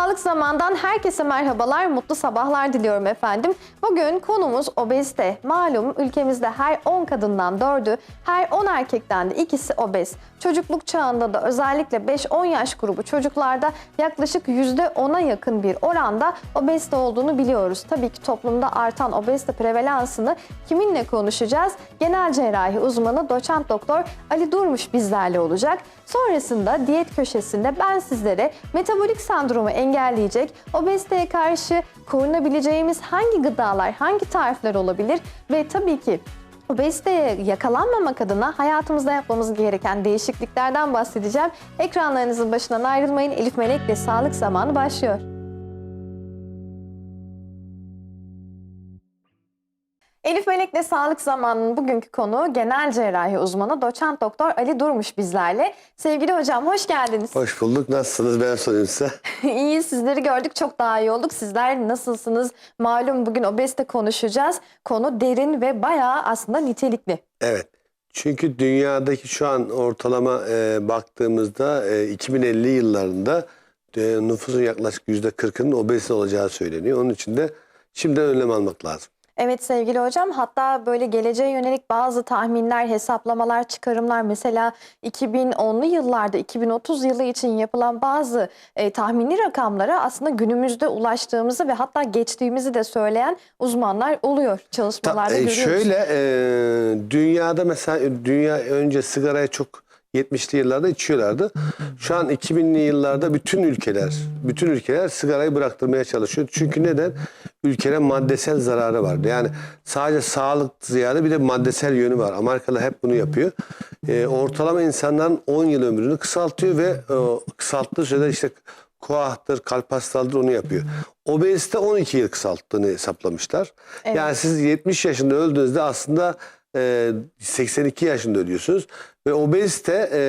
Sağlık Zaman'dan herkese merhabalar, mutlu sabahlar diliyorum efendim. Bugün konumuz obezite. Malum ülkemizde her 10 kadından 4'ü, her 10 erkekten de ikisi obez. Çocukluk çağında da özellikle 5-10 yaş grubu çocuklarda yaklaşık %10'a yakın bir oranda obezite olduğunu biliyoruz. Tabii ki toplumda artan obezite prevalansını kiminle konuşacağız? Genel cerrahi uzmanı doçent doktor Ali Durmuş bizlerle olacak. Sonrasında diyet köşesinde ben sizlere metabolik sendromu engelleyecek, obeziteye karşı korunabileceğimiz hangi gıdalar, hangi tarifler olabilir ve tabii ki Obeziteye yakalanmamak adına hayatımızda yapmamız gereken değişikliklerden bahsedeceğim. Ekranlarınızın başından ayrılmayın. Elif Melek'le Sağlık Zamanı başlıyor. Elif Melek'le Sağlık Zamanı'nın bugünkü konuğu genel cerrahi uzmanı doçent doktor Ali Durmuş bizlerle. Sevgili hocam hoş geldiniz. Hoş bulduk. Nasılsınız? Ben sorayım size. İyi sizleri gördük çok daha iyi olduk. Sizler nasılsınız? Malum bugün obezite konuşacağız. Konu derin ve bayağı aslında nitelikli. Evet. Çünkü dünyadaki şu an ortalama e, baktığımızda e, 2050 yıllarında e, nüfusun yaklaşık %40'ının obezite olacağı söyleniyor. Onun için de şimdiden önlem almak lazım. Evet sevgili hocam hatta böyle geleceğe yönelik bazı tahminler, hesaplamalar, çıkarımlar mesela 2010'lu yıllarda 2030 yılı için yapılan bazı e, tahmini rakamlara aslında günümüzde ulaştığımızı ve hatta geçtiğimizi de söyleyen uzmanlar oluyor Ta- çalışmalarda e, görüyoruz. şöyle e, dünyada mesela dünya önce sigarayı çok 70'li yıllarda içiyorlardı. Şu an 2000'li yıllarda bütün ülkeler, bütün ülkeler sigarayı bıraktırmaya çalışıyor. Çünkü neden? Ülkenin maddesel zararı vardı. Yani sadece sağlık ziyade bir de maddesel yönü var. Amerikalılar hep bunu yapıyor. Ee, ortalama insanların 10 yıl ömrünü kısaltıyor ve e, kısalttığı sürede işte koahtır, kalp hastalığıdır onu yapıyor. Obezite 12 yıl kısalttığını hesaplamışlar. Evet. Yani siz 70 yaşında öldüğünüzde aslında e, 82 yaşında ölüyorsunuz. Ve obezite e,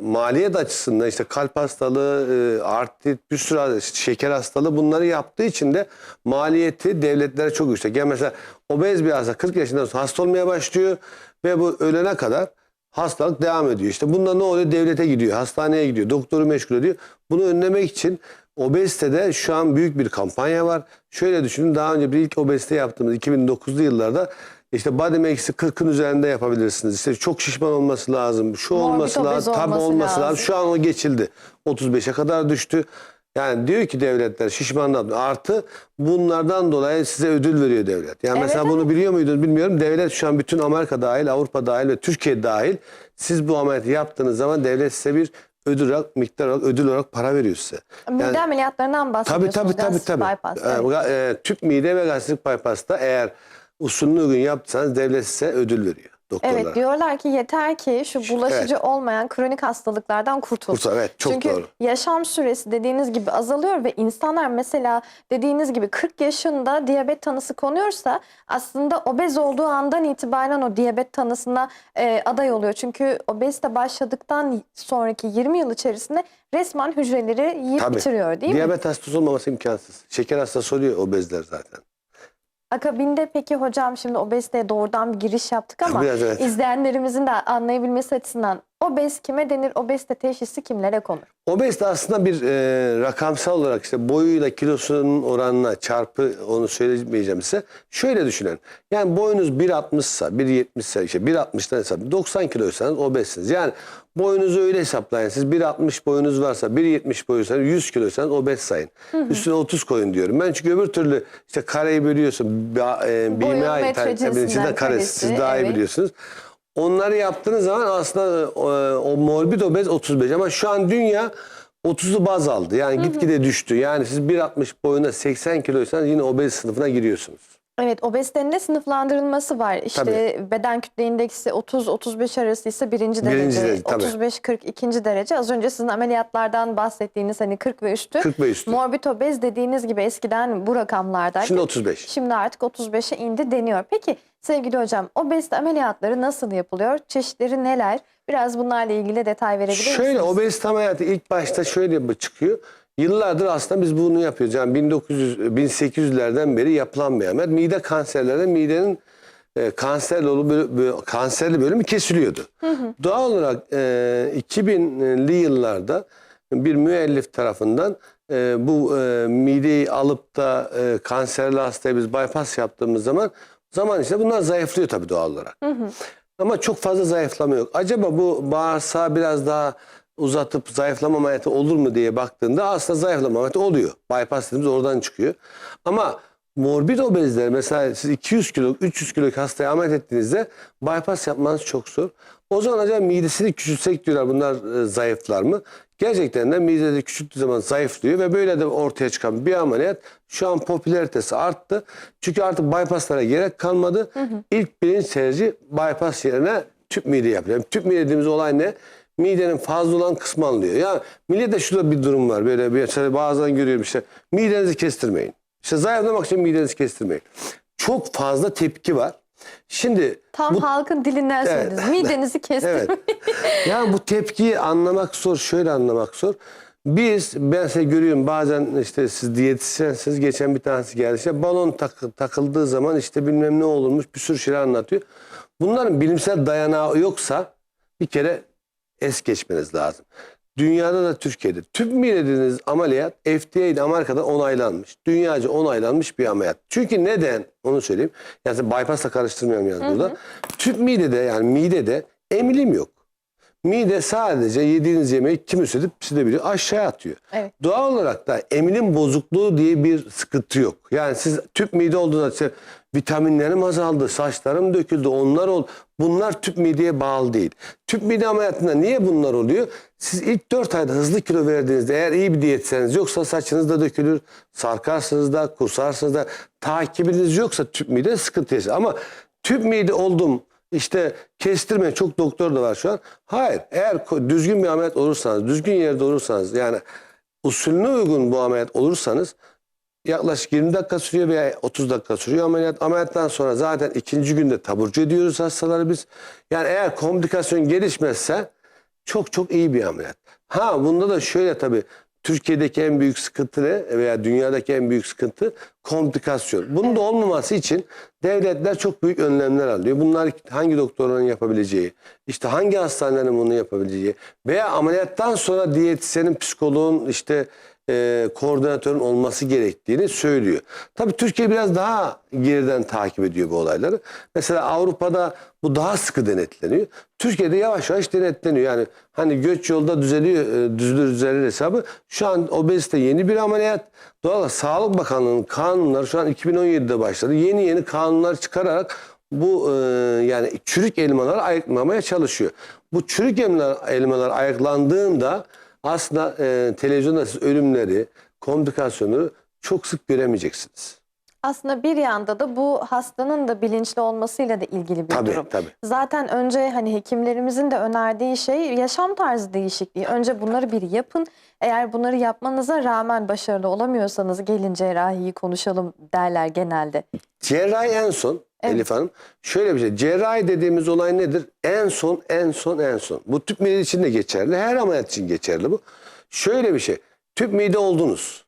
maliyet açısından işte kalp hastalığı, e, artrit, bir sürü şeker hastalığı bunları yaptığı için de maliyeti devletlere çok yüksek. Yani mesela obez bir hasta 40 yaşından sonra hasta olmaya başlıyor ve bu ölene kadar hastalık devam ediyor. İşte bunda ne oluyor? Devlete gidiyor, hastaneye gidiyor, doktoru meşgul ediyor. Bunu önlemek için obezitede şu an büyük bir kampanya var. Şöyle düşünün daha önce bir ilk obezite yaptığımız 2009'lu yıllarda işte body max'i 40'ın üzerinde yapabilirsiniz. İşte çok şişman olması lazım. Şu Morbid olması lazım. Tabii olması olması lazım. lazım. Şu an o geçildi. 35'e kadar düştü. Yani diyor ki devletler şişmanlar artı bunlardan dolayı size ödül veriyor devlet. Yani Evet, mesela bunu biliyor muydunuz bilmiyorum. Devlet şu an bütün Amerika dahil, Avrupa dahil ve Türkiye dahil siz bu ameliyatı yaptığınız zaman devlet size bir ödül olarak, miktar olarak, ödül olarak para veriyor size. Mide Yani- ameliyatlarından Tabii bahsediyorsunuz. tabii tabii. gastrik tabii. bypass, Ee, evet. e, tüp mide ve gastrik bypass'ta eğer usulünü uygun yaptıysanız devlet size ödül veriyor doktorlara. Evet diyorlar ki yeter ki şu bulaşıcı olmayan kronik hastalıklardan kurtul. Kurtar, evet, çok Çünkü doğru. yaşam süresi dediğiniz gibi azalıyor ve insanlar mesela dediğiniz gibi 40 yaşında diyabet tanısı konuyorsa aslında obez olduğu andan itibaren o diyabet tanısına e, aday oluyor. Çünkü obezite başladıktan sonraki 20 yıl içerisinde resmen hücreleri yiyip Tabii. bitiriyor değil mi? Diyabet hastası olmaması imkansız. Şeker hastası oluyor obezler zaten. Akabinde peki hocam şimdi obeziteye doğrudan bir giriş yaptık ama Biraz evet. izleyenlerimizin de anlayabilmesi açısından obez kime denir? Obezite teşhisi kimlere konur? Obezite aslında bir e, rakamsal olarak işte boyuyla kilosunun oranına çarpı onu söylemeyeceğim size. Şöyle düşünün. Yani boyunuz 1.60 ise 1.70 ise işte 1.60'dan hesaplayın. 90 kiloysanız obezsiniz. Yani boyunuzu öyle hesaplayın. Siz 1.60 boyunuz varsa 1.70 boyuysanız 100 kiloysanız obez sayın. Üstüne 30 koyun diyorum. Ben çünkü öbür türlü işte kareyi bölüyorsun. Ba- E, Boyun BMI metre cinsinden karesi. Siz daha iyi evet. biliyorsunuz. Onları yaptığınız zaman aslında o, o morbid obez 35 ama şu an dünya 30'u baz aldı. Yani gitgide düştü. Yani siz 1.60 boyunda 80 kiloysanız yine obez sınıfına giriyorsunuz. Evet obezitenin de sınıflandırılması var. İşte Tabii. beden kütle indeksi 30-35 arası ise birinci derece, Birinci derece, tabii. 35-40 ikinci derece. Az önce sizin ameliyatlardan bahsettiğiniz hani 40 ve üstü. 40 ve üstü. Morbid obez dediğiniz gibi eskiden bu rakamlardaydı. Şimdi 35. Şimdi artık 35'e indi deniyor. Peki sevgili hocam obezite ameliyatları nasıl yapılıyor? Çeşitleri neler? Biraz bunlarla ilgili detay verebilir misiniz? Şöyle obezite ameliyatı ilk başta şöyle bir çıkıyor. Yıllardır aslında biz bunu yapıyoruz. Yani 1900 1800'lerden beri yapılan bir ameliyat. Mide kanserlerinde midenin e, kanserli, olu- bölü- bö- kanserli bölümü kesiliyordu. Doğal olarak e, 2000'li yıllarda bir müellif tarafından e, bu e, mideyi alıp da e, kanserli hastaya biz bypass yaptığımız zaman zaman içinde bunlar zayıflıyor tabii doğal olarak. Ama çok fazla zayıflama yok. Acaba bu bağırsağı biraz daha uzatıp zayıflama ameliyatı olur mu diye baktığında aslında zayıflama ameliyatı oluyor. Bypass dediğimiz oradan çıkıyor. Ama morbid obezler mesela siz 200 kilo 300 kilo hastaya ameliyat ettiğinizde bypass yapmanız çok zor. O zaman acaba midesini küçültsek diyorlar bunlar e, zayıflar mı? Gerçekten de midede küçülttüğü zaman zayıflıyor ve böyle de ortaya çıkan bir ameliyat şu an popülaritesi arttı. Çünkü artık bypasslara gerek kalmadı. İlk bilinç tercih bypass yerine tüp mide yapıyor. Yani tüp mide dediğimiz olay ne? Midenin fazla olan kısmı alınıyor. Ya millette şurada bir durum var. Böyle bir mesela bazen görüyorum işte midenizi kestirmeyin. İşte zayıflamak için midenizi kestirmeyin. Çok fazla tepki var. Şimdi Tam bu halkın dilinden Evet. söylediniz. Midenizi kestirmeyin. Evet. yani bu tepkiyi anlamak zor. Şöyle anlamak zor. Biz ben size görüyorum bazen işte siz diyetisyensiniz geçen bir tanesi geldi işte balon tak- takıldığı zaman işte bilmem ne olurmuş bir sürü şeyler anlatıyor. Bunların bilimsel dayanağı yoksa bir kere es geçmeniz lazım. Dünyada da Türkiye'de tüp mide dediğiniz ameliyat FDA ile Amerika'da onaylanmış. Dünyaca onaylanmış bir ameliyat. Çünkü neden? Onu söyleyeyim. Yani bypassla karıştırmıyorum yani burada. Tüp midede yani midede emilim yok. Mide sadece yediğiniz yemeği kim üstledip size biliyor aşağıya atıyor. Evet. Doğal olarak da emilim bozukluğu diye bir sıkıntı yok. Yani siz tüp mide olduğunda vitaminlerim azaldı, saçlarım döküldü, onlar oldu. Bunlar tüp mideye bağlı değil. Tüp mide ameliyatında niye bunlar oluyor? Siz ilk 4 ayda hızlı kilo verdiğinizde eğer iyi bir diyetseniz yoksa saçınız da dökülür, sarkarsınız da, kursarsınız da takibiniz yoksa tüp mide sıkıntı yaşar. Ama tüp mide oldum işte kestirme çok doktor da var şu an. Hayır eğer düzgün bir ameliyat olursanız, düzgün yerde olursanız yani usulüne uygun bu ameliyat olursanız yaklaşık 20 dakika sürüyor veya 30 dakika sürüyor ameliyat. Ameliyattan sonra zaten ikinci günde taburcu ediyoruz hastaları biz. Yani eğer komplikasyon gelişmezse çok çok iyi bir ameliyat. Ha bunda da şöyle tabii Türkiye'deki en büyük sıkıntı ne veya dünyadaki en büyük sıkıntı komplikasyon. Bunun da olmaması için devletler çok büyük önlemler alıyor. Bunlar hangi doktorların yapabileceği, işte hangi hastanelerin bunu yapabileceği veya ameliyattan sonra diyetisyenin, psikoloğun işte e, koordinatörün olması gerektiğini söylüyor. Tabii Türkiye biraz daha geriden takip ediyor bu olayları. Mesela Avrupa'da bu daha sıkı denetleniyor. Türkiye'de yavaş yavaş denetleniyor. Yani hani göç yolda düzeliyor, e, düzülür düzelir hesabı. Şu an obezite yeni bir ameliyat. Doğal Sağlık Bakanlığı'nın kanunları şu an 2017'de başladı. Yeni yeni kanunlar çıkararak bu e, yani çürük elmaları ayıklamaya çalışıyor. Bu çürük elmalar, elmalar ayıklandığında aslında e, televizyonda siz ölümleri, komplikasyonları çok sık göremeyeceksiniz. Aslında bir yanda da bu hastanın da bilinçli olmasıyla da ilgili bir Tabii durum. tabii. Zaten önce hani hekimlerimizin de önerdiği şey yaşam tarzı değişikliği. Önce bunları bir yapın. Eğer bunları yapmanıza rağmen başarılı olamıyorsanız gelin cerrahiyi konuşalım derler genelde. Cerrahi en son Evet. Elif Hanım. Şöyle bir şey. Cerrahi dediğimiz olay nedir? En son, en son, en son. Bu tüp için de geçerli. Her ameliyat için geçerli bu. Şöyle bir şey. Tüp mide oldunuz.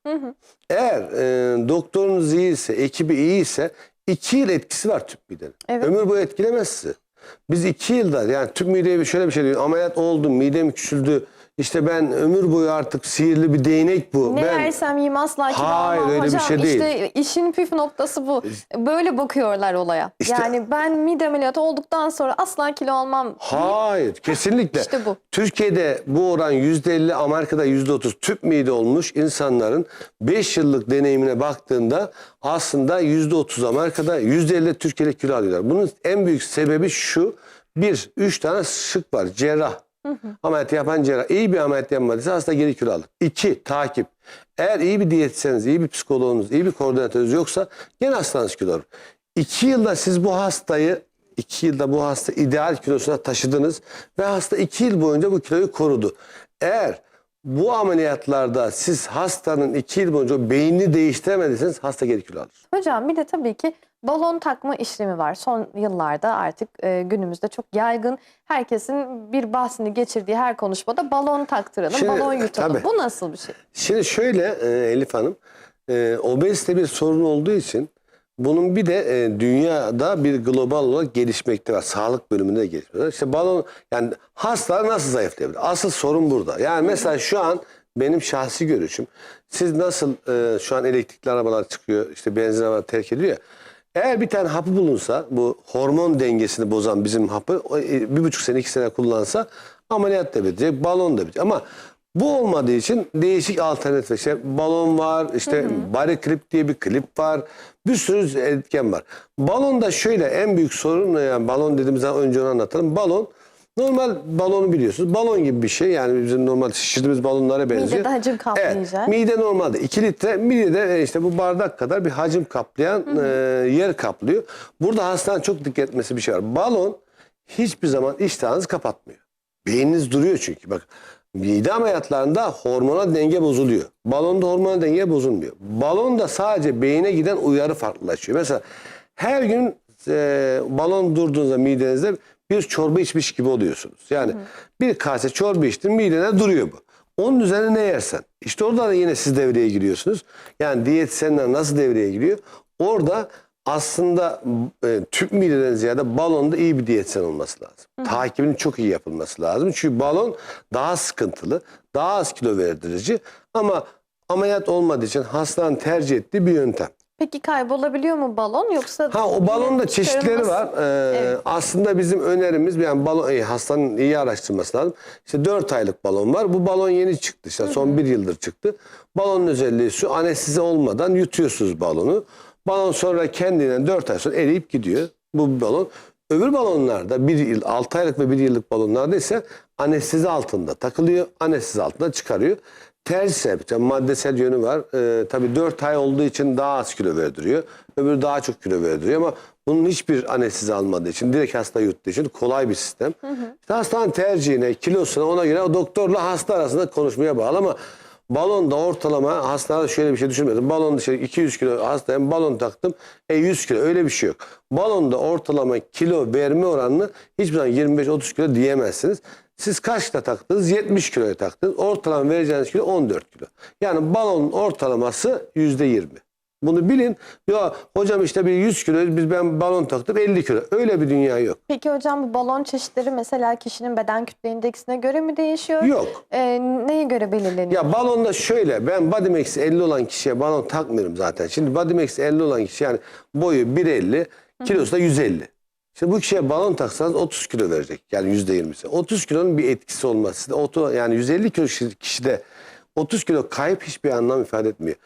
Eğer e, doktorunuz iyiyse, ekibi iyiyse iki yıl etkisi var tüp midenin. Evet. Ömür boyu etkilemez sizi. Biz iki yılda yani tüp mideye şöyle bir şey diyor. Ameliyat oldum, midem küçüldü. İşte ben ömür boyu artık sihirli bir değnek bu. Ne ben yersem yiyeyim asla kilo Hayır, almam. öyle bir Hocam şey değil. işte işin püf noktası bu. Böyle bakıyorlar olaya. İşte- yani ben mide ameliyatı olduktan sonra asla kilo almam. Hayır, kesinlikle. İşte bu. Türkiye'de bu oran %50, Amerika'da %30 tüp mide olmuş insanların 5 yıllık deneyimine baktığında aslında %30 Amerika'da, %50 Türkiye'de kilo alıyorlar. Bunun en büyük sebebi şu. Bir, üç tane şık var. Cerrah. Ameliyat yapan cerrah. İyi bir ameliyat yapmadıysa hasta geri kilo alır. İki, takip. Eğer iyi bir diyetisyeniz, iyi bir psikoloğunuz, iyi bir koordinatörünüz yoksa gene hastanız kilo alır. İki yılda siz bu hastayı iki yılda bu hasta ideal kilosuna taşıdınız ve hasta iki yıl boyunca bu kiloyu korudu. Eğer bu ameliyatlarda siz hastanın iki yıl boyunca beynini değiştiremediyseniz hasta geri kilo alır. Hocam bir de tabii ki balon takma işlemi var. Son yıllarda artık e, günümüzde çok yaygın. Herkesin bir bahsini geçirdiği her konuşmada balon taktıralım, Şimdi, balon yutalım. tabii. Bu nasıl bir şey? Şimdi şöyle e, Elif Hanım, e, obezite bir sorun olduğu için bunun bir de e, dünyada bir global olarak gelişmekte var. Sağlık bölümünde de gelişmekte var. İşte balon yani hastalar nasıl zayıflayabilir? Asıl sorun burada. Yani mesela şu an benim şahsi görüşüm. Siz nasıl e, şu an elektrikli arabalar çıkıyor, işte benzin arabalar terk ediyor ya. Eğer bir tane hapı bulunsa, bu hormon dengesini bozan bizim hapı e, bir buçuk sene, iki sene kullansa ameliyat da bitecek, balon da bitecek. Ama bu olmadığı için değişik alternatif. İşte balon var, işte bari klip diye bir klip var. Bir sürü etken var. Balonda şöyle en büyük sorun yani balon dediğimiz zaman önce onu anlatalım. Balon normal balonu biliyorsunuz. Balon gibi bir şey yani bizim normal şişirdiğimiz balonlara benziyor. Midede hacim kaplayacak. Evet, mide normalde 2 litre, midede e, işte bu bardak kadar bir hacim kaplayan e, yer kaplıyor. Burada hastanın çok dikkat etmesi bir şey var. Balon hiçbir zaman iştahınızı kapatmıyor. Beyniniz duruyor çünkü. Bak mide ameliyatlarında hormonal denge bozuluyor. Balonda hormonal denge bozulmuyor. Balonda sadece beyine giden uyarı farklılaşıyor. Mesela her gün e, balon durduğunuzda midenizde bir çorba içmiş gibi oluyorsunuz. Yani bir kase çorba içtin midene duruyor bu. Onun üzerine ne yersen. İşte orada da yine siz devreye giriyorsunuz. Yani diyetisyenler nasıl devreye giriyor? Orada aslında e, tüp mideden ziyade balonda iyi bir diyetisyen olması lazım. Takibinin çok iyi yapılması lazım. Çünkü balon daha sıkıntılı, daha az kilo verdirici ama ameliyat olmadığı için hastanın tercih ettiği bir yöntem. Peki kaybolabiliyor mu balon yoksa? Ha o balonda çeşitleri var. Ee, Evet. Aslında bizim önerimiz yani balon e, hastanın iyi araştırması lazım. İşte 4 aylık balon var. Bu balon yeni çıktı. İşte son bir yıldır çıktı. Balonun özelliği şu anestezi olmadan yutuyorsunuz balonu. Balon sonra kendinden 4 ay sonra eriyip gidiyor. Bu balon. Öbür balonlarda bir yıl, 6 aylık ve 1 yıllık balonlarda ise anestezi altında takılıyor. Anestezi altında çıkarıyor. Sebebi, maddesel yönü var. Ee, tabii 4 ay olduğu için daha az kilo verdiriyor. Öbürü daha çok kilo verdiriyor ama bunun hiçbir anestezi almadığı için, direkt hasta yuttuğu için kolay bir sistem. İşte hastanın tercihine, kilosuna ona göre o doktorla hasta arasında konuşmaya bağlı ama balonda ortalama hastalarda şöyle bir şey düşünmedim. Balon işte 200 kilo hastaya balon taktım. E 100 kilo öyle bir şey yok. Balonda ortalama kilo verme oranını hiçbir zaman 25-30 kilo diyemezsiniz. Siz kaçta taktınız? 70 kiloya taktınız. Ortalama vereceğiniz kilo 14 kilo. Yani balonun ortalaması %20. Bunu bilin. Ya hocam işte bir 100 kilo biz ben balon taktım 50 kilo. Öyle bir dünya yok. Peki hocam bu balon çeşitleri mesela kişinin beden kütle indeksine göre mi değişiyor? Yok. Ee, neye göre belirleniyor? Ya balonda şöyle ben body max 50 olan kişiye balon takmıyorum zaten. Şimdi body max 50 olan kişi yani boyu 1.50 kilosu da 150. Şimdi bu kişiye balon taksanız 30 kilo verecek yani %20'si. 30 kilonun bir etkisi olmaz. Sizde oto- yani 150 kilo kişi- kişide 30 kilo kayıp hiçbir anlam ifade etmiyor.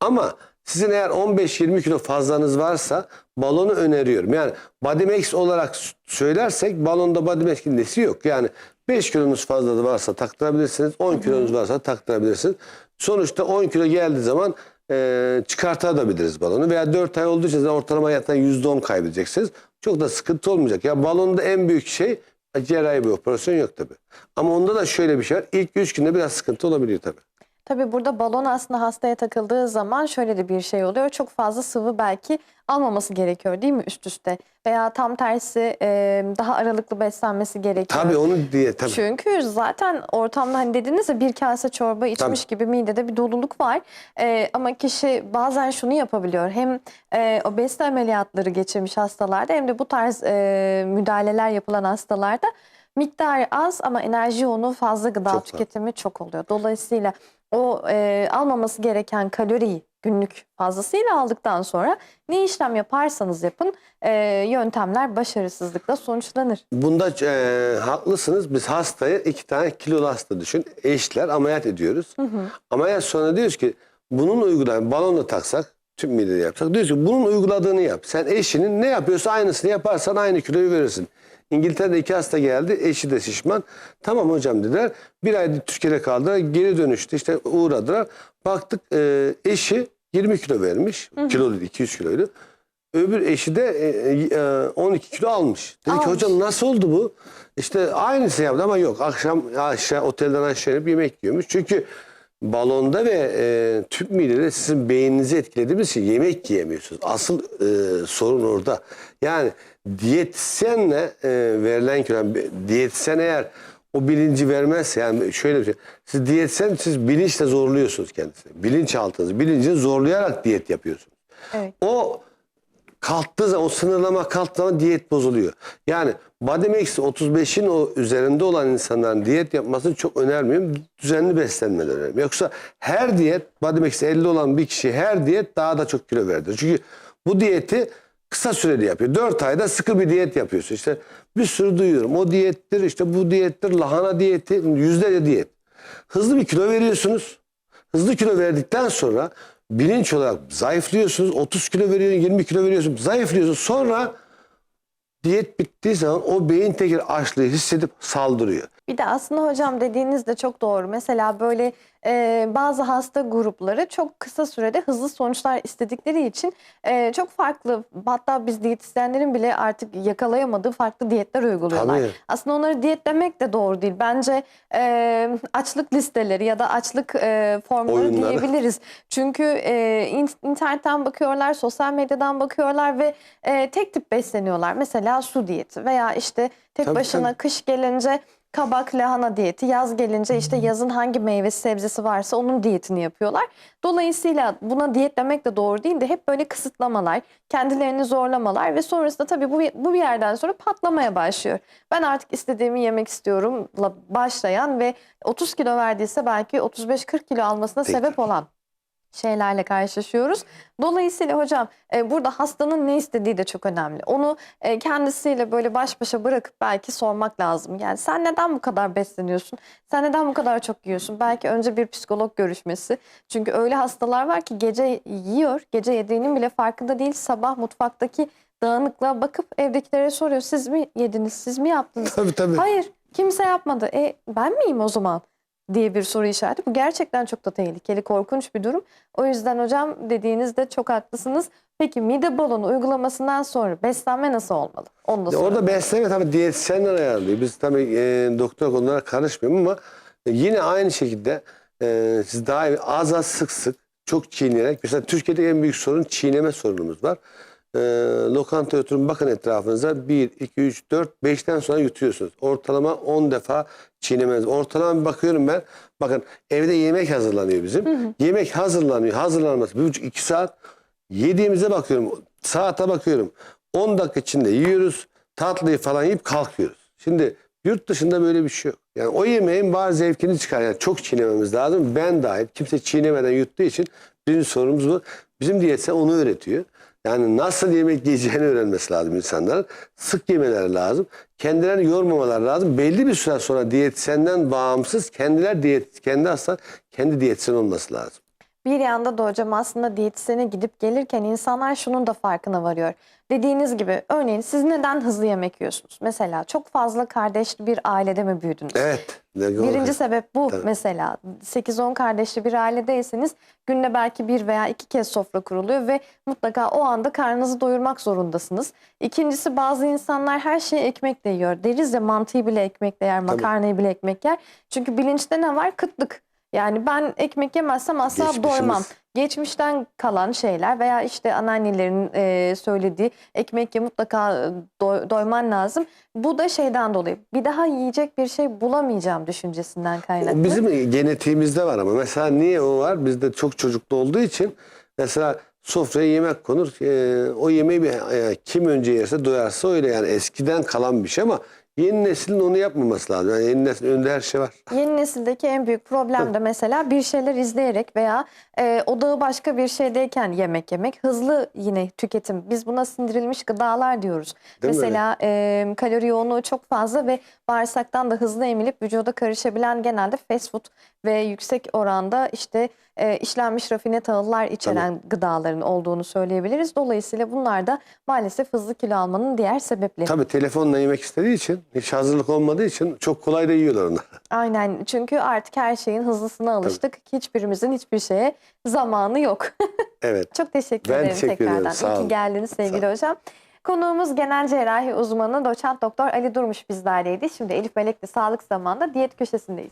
Ama sizin eğer 15-20 kilo fazlanız varsa balonu öneriyorum. Yani body max olarak söylersek balonda body max nesi yok. Yani 5 kilonuz fazla da varsa taktırabilirsiniz. 10 kilonuz varsa taktırabilirsiniz. Sonuçta 10 kilo geldiği zaman e, çıkartabiliriz balonu. Veya 4 ay olduğu için ortalama hayattan %10 kaybedeceksiniz. Çok da sıkıntı olmayacak. Ya balonda en büyük şey cerrahi bir operasyon yok tabii. Ama onda da şöyle bir şey var. İlk 3 günde biraz sıkıntı olabiliyor tabii. Tabii burada balon aslında hastaya takıldığı zaman şöyle de bir şey oluyor. Çok fazla sıvı belki almaması gerekiyor değil mi üst üste? Veya tam tersi e, daha aralıklı beslenmesi gerekiyor. Tabii onu diye tabii. Çünkü zaten ortamda hani dediniz ya bir kase çorba içmiş gibi midede bir doluluk var. Ee, ama kişi bazen şunu yapabiliyor. Hem e, obezite ameliyatları geçirmiş hastalarda hem de bu tarz e, müdahaleler yapılan hastalarda miktarı az ama enerji yoğunluğu fazla gıda Çok tüketimi çok oluyor. Dolayısıyla o e, almaması gereken kaloriyi günlük fazlasıyla aldıktan sonra ne işlem yaparsanız yapın e, yöntemler başarısızlıkla sonuçlanır. Bunda e, haklısınız. Biz hastayı iki tane kilolu hasta düşün. Eşler ameliyat ediyoruz. Ameliyat sonra diyoruz ki bunun uygulayan balonla taksak tüm midede yapsak. Diyoruz ki bunun uyguladığını yap. Sen eşinin ne yapıyorsa aynısını yaparsan aynı kiloyu verirsin. İngiltere'de iki hasta geldi. Eşi de şişman. Tamam hocam dediler. Bir ay Türkiye'de kaldılar. Geri dönüştü. işte uğradılar. Baktık e, eşi 20 kilo vermiş. Kilo değil 200 kiloydu. Öbür eşi de e, e, 12 kilo almış. Dedi ki Almış. hocam nasıl oldu bu? İşte aynısı yaptı ama yok. Akşam aşağı otelden aşağı inip yemek yiyormuş. Çünkü balonda ve e, tüp midede sizin beyninizi etkilediğimiz için yemek yiyemiyorsunuz. Asıl e, sorun orada. Yani diyetisyenle e, verilen kilo, yani diyetisyen eğer o bilinci vermezse yani şöyle bir şey. Siz diyetisyen siz bilinçle zorluyorsunuz kendisini. Bilinçaltınız, bilincini zorlayarak diyet yapıyorsunuz. Evet. O kalktığı zaman o sınırlama kalktığı zaman diyet bozuluyor. Yani body max 35'in o üzerinde olan insanların diyet yapmasını çok önermiyorum. Düzenli beslenmeleri önemli. Yoksa her diyet body max 50 olan bir kişi her diyet daha da çok kilo verir. Çünkü bu diyeti kısa süreli yapıyor. 4 ayda sıkı bir diyet yapıyorsun. İşte bir sürü duyuyorum. O diyettir, işte bu diyettir, lahana diyeti, yüzlerce diyet. Hızlı bir kilo veriyorsunuz. Hızlı kilo verdikten sonra bilinç olarak zayıflıyorsunuz. 30 kilo veriyorsun, 20 kilo veriyorsun. Zayıflıyorsun. Sonra diyet bittiği zaman o beyin tekrar açlığı hissedip saldırıyor. Bir de aslında hocam dediğiniz de çok doğru. Mesela böyle e, bazı hasta grupları çok kısa sürede hızlı sonuçlar istedikleri için e, çok farklı hatta biz diyetisyenlerin bile artık yakalayamadığı farklı diyetler uyguluyorlar. Tabii. Aslında onları diyet demek de doğru değil. Bence e, açlık listeleri ya da açlık e, formları Oyunları. diyebiliriz. Çünkü e, in- internetten bakıyorlar, sosyal medyadan bakıyorlar ve e, tek tip besleniyorlar. Mesela su diyeti veya işte tek Tabii, başına tabii. kış gelince kabak lahana diyeti, yaz gelince işte yazın hangi meyvesi sebzesi varsa onun diyetini yapıyorlar. Dolayısıyla buna diyet demek de doğru değil de hep böyle kısıtlamalar, kendilerini zorlamalar ve sonrasında tabii bu, bu bir yerden sonra patlamaya başlıyor. Ben artık istediğimi yemek istiyorumla başlayan ve 30 kilo verdiyse belki 35-40 kilo almasına Tekrar. sebep olan şeylerle karşılaşıyoruz. Dolayısıyla hocam e, burada hastanın ne istediği de çok önemli. Onu e, kendisiyle böyle baş başa bırakıp belki sormak lazım. Yani sen neden bu kadar besleniyorsun? Sen neden bu kadar çok yiyorsun? Belki önce bir psikolog görüşmesi. Çünkü öyle hastalar var ki gece yiyor, gece yediğinin bile farkında değil. Sabah mutfaktaki dağınıklığa bakıp evdekilere soruyor. Siz mi yediniz, siz mi yaptınız? Tabii tabii. Hayır, kimse yapmadı. E ben miyim o zaman? Diye bir soru işareti. Bu gerçekten çok da tehlikeli, korkunç bir durum. O yüzden hocam dediğinizde çok haklısınız. Peki mide balonu uygulamasından sonra beslenme nasıl olmalı? Onu da Orada besleme tabii diyetisyenler ayarlıyor. Biz tabii e, doktor konulara karışmıyorum ama yine aynı şekilde e, siz daha az az sık sık çok çiğneyerek mesela Türkiye'de en büyük sorun çiğneme sorunumuz var. E, lokantaya oturun bakın etrafınıza 1, 2, 3, 4, 5'ten sonra yutuyorsunuz. Ortalama 10 defa çiğnemeniz. Ortalama bir bakıyorum ben. Bakın evde yemek hazırlanıyor bizim. Yemek hazırlanıyor. Hazırlanması bir buçuk iki saat. Yediğimize bakıyorum. Saate bakıyorum. 10 dakika içinde yiyoruz. Tatlıyı falan yiyip kalkıyoruz. Şimdi yurt dışında böyle bir şey yok. Yani o yemeğin var zevkini çıkar. Yani çok çiğnememiz lazım. Ben dahil. Kimse çiğnemeden yuttuğu için birinci sorumuz bu. Bizim diyetisyen onu öğretiyor. Yani nasıl yemek yiyeceğini öğrenmesi lazım insanların. Sık yemeleri lazım. Kendilerini yormamaları lazım. Belli bir süre sonra diyetisyenden bağımsız kendiler diyet, kendi hasta kendi diyetisyen olması lazım. Bir yanda da hocam aslında diyetisyene gidip gelirken insanlar şunun da farkına varıyor. Dediğiniz gibi örneğin siz neden hızlı yemek yiyorsunuz? Mesela çok fazla kardeşli bir ailede mi büyüdünüz? Evet. Birinci sebep bu Tabii. mesela 8-10 kardeşli bir ailedeyseniz günde belki bir veya iki kez sofra kuruluyor ve mutlaka o anda karnınızı doyurmak zorundasınız. İkincisi bazı insanlar her şeyi ekmekle yiyor. Deriz ya mantıyı bile ekmekle yer, makarnayı bile ekmek yer. Çünkü bilinçte ne var? Kıtlık. Yani ben ekmek yemezsem asla doymam. Geçmişten kalan şeyler veya işte anneannelerin e, söylediği ekmek ye mutlaka e, doy- doyman lazım. Bu da şeyden dolayı bir daha yiyecek bir şey bulamayacağım düşüncesinden kaynaklı. Bizim genetiğimizde var ama mesela niye o var? Bizde çok çocuklu olduğu için mesela sofraya yemek konur. O yemeği bir, e, kim önce yerse doyarsa öyle yani eskiden kalan bir şey ama yeni neslin onu yapmaması lazım. Yani yeni neslin önünde her şey var. Yeni nesildeki en büyük problem de mesela bir şeyler izleyerek veya e, odağı başka bir şeydeyken yemek yemek. Hızlı yine tüketim. Biz buna sindirilmiş gıdalar diyoruz. Değil mesela e, kalori yoğunluğu çok fazla ve bağırsaktan da hızlı emilip vücuda karışabilen genelde fast food ve yüksek oranda işte e, işlenmiş rafine tahıllar içeren gıdaların olduğunu söyleyebiliriz. Dolayısıyla bunlar da maalesef hızlı kilo almanın diğer sebepleri. Tabii telefonla yemek istediği için hiç hazırlık olmadığı için çok kolay da yiyorlar onlar. Aynen çünkü artık her şeyin hızlısına alıştık. Hiçbirimizin hiçbir şeye zamanı yok. Evet. Çok teşekkür Ben ederim teşekkür ederim, tekrardan. sağ İyi ki olun. geldiniz sevgili hocam. Konuğumuz genel cerrahi uzmanı doçent doktor Ali Durmuş bizlerleydi. Şimdi Elif Melek'le sağlık zamanında diyet köşesindeyiz.